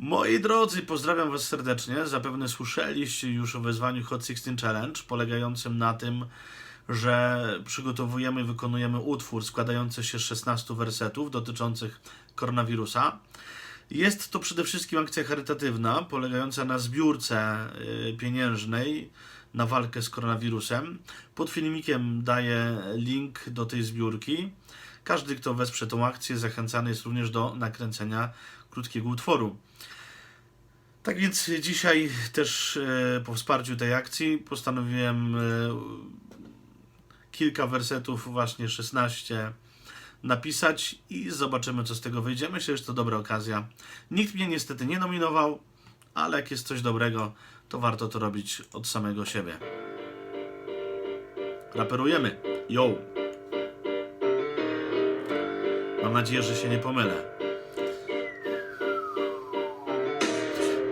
Moi drodzy, pozdrawiam Was serdecznie. Zapewne słyszeliście już o wyzwaniu Hot 16 Challenge, polegającym na tym, że przygotowujemy i wykonujemy utwór składający się z 16 wersetów dotyczących koronawirusa. Jest to przede wszystkim akcja charytatywna, polegająca na zbiórce y, pieniężnej na walkę z koronawirusem. Pod filmikiem daję link do tej zbiórki. Każdy, kto wesprze tą akcję, zachęcany jest również do nakręcenia krótkiego utworu. Tak więc dzisiaj też e, po wsparciu tej akcji postanowiłem e, kilka wersetów, właśnie 16, napisać i zobaczymy, co z tego wyjdzie. Myślę, że to dobra okazja. Nikt mnie niestety nie nominował, ale jak jest coś dobrego, to warto to robić od samego siebie. Raperujemy. Yo! Mam nadzieję, że się nie pomylę.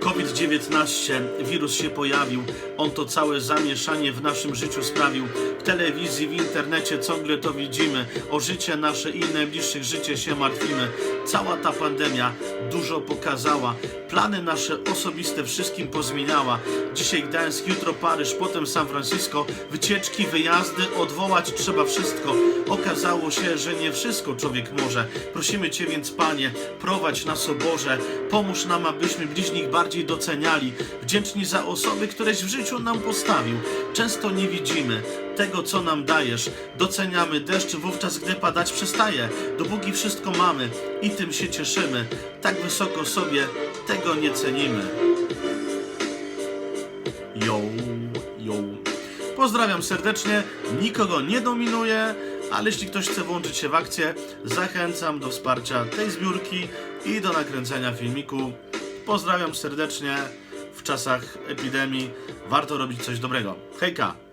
COVID-19, wirus się pojawił, on to całe zamieszanie w naszym życiu sprawił. W telewizji, w internecie ciągle to widzimy, o życie nasze i najbliższych życie się martwimy. Cała ta pandemia dużo pokazała, plany nasze osobiste wszystkim pozmieniała. Dzisiaj Gdańsk, jutro Paryż, potem San Francisco, wycieczki, wyjazdy, odwołać trzeba wszystko. Okazało się, że nie wszystko człowiek może. Prosimy Cię więc, Panie, prowadź nas o Boże, pomóż nam, abyśmy bliźnich bardziej doceniali, wdzięczni za osoby, któreś w życiu nam postawił. Często nie widzimy tego, co nam dajesz. Doceniamy deszcz wówczas, gdy padać przestaje. Dopóki wszystko mamy i tym się cieszymy, tak wysoko sobie tego nie cenimy. Yo, yo. Pozdrawiam serdecznie, nikogo nie dominuję, ale jeśli ktoś chce włączyć się w akcję, zachęcam do wsparcia tej zbiórki i do nakręcenia filmiku. Pozdrawiam serdecznie. W czasach epidemii warto robić coś dobrego. Hejka!